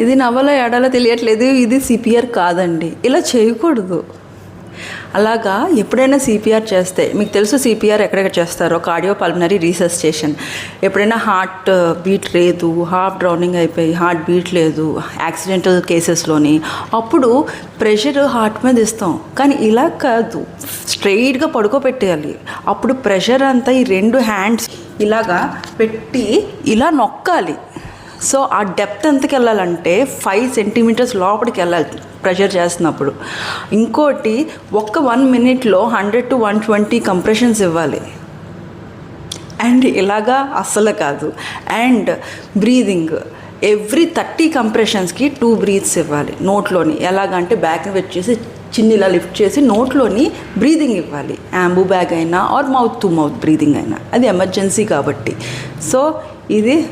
ఇది నవల ఏడాలో తెలియట్లేదు ఇది సిపిఆర్ కాదండి. ఇలా చేయకూడదు. అలాగా ఎప్పుడైనా సిపిఆర్ చేస్తే మీకు తెలుసు సిపిఆర్ ఎక్కడెక్కడ చేస్తారో కార్డియో పల్మనరీ రీసెర్చ్ స్టేషన్. ఎప్పుడైనా హార్ట్ బీట్ లేదు హార్ట్ డ్రౌనింగ్ అయిపోయి హార్ట్ బీట్ లేదు యాక్సిడెంటల్ కేసెస్లోని అప్పుడు ప్రెషర్ హార్ట్ మీద ఇస్తాం. కానీ ఇలా కాదు. స్ట్రైట్గా పడుకోబెట్టేయాలి. అప్పుడు ప్రెషర్ అంతా ఈ రెండు హ్యాండ్స్ ఇలాగా పెట్టి ఇలా నొక్కాలి. సో ఆ డెప్త్ ఎంతకు వెళ్ళాలంటే ఫైవ్ సెంటీమీటర్స్ లోపలికి వెళ్ళాలి ప్రెషర్ చేస్తున్నప్పుడు. ఇంకోటి ఒక్క వన్ మినిట్లో hundred to one twenty compressions ఇవ్వాలి. అండ్ ఇలాగా అస్సలు కాదు. అండ్ బ్రీదింగ్ ఎవ్రీ థర్టీ కంప్రెషన్స్కి టూ బ్రీత్స్ ఇవ్వాలి నోట్లోని. ఎలాగంటే బ్యాక్ వచ్చేసి చిన్న ఇలా లిఫ్ట్ చేసి నోట్లోని బ్రీదింగ్ ఇవ్వాలి. యాంబు బ్యాగ్ అయినా or mouth to mouth breathing అయినా. అది ఎమర్జెన్సీ కాబట్టి. సో ఇది